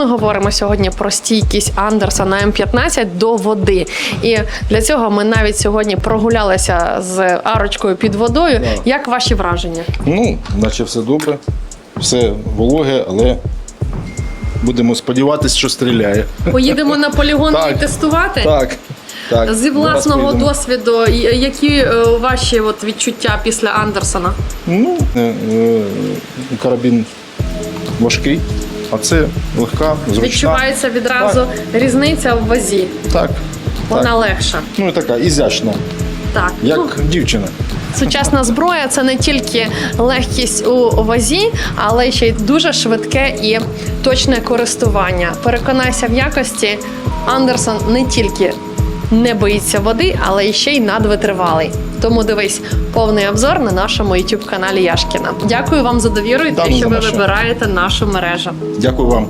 Ми говоримо сьогодні про стійкість Андерса на М15 до води. І для цього ми навіть сьогодні прогулялися з арочкою під водою. Як ваші враження? Ну, наче все добре, все вологе, але будемо сподіватися, що стріляє. Поїдемо на полігон Так. і тестувати? Так. так. Зі власного досвіду, які е, ваші от відчуття після Андерсона? Ну, е, е, карабін важкий, а це легка, зручна. Відчувається відразу різниця в вазі. Так. Вона так. легша. Ну і така ізящна, Так. як Ну, дівчина. Сучасна зброя це не тільки легкість у вазі, але ще й дуже швидке і точне користування. Переконайся в якості. Андерсон не тільки не боїться води, але ще й надвитривалий. Тому дивись повний обзор на нашому youtube каналі Яшкіна. Дякую вам за довіру і те, що ви вибираєте нашу мережу. Дякую вам.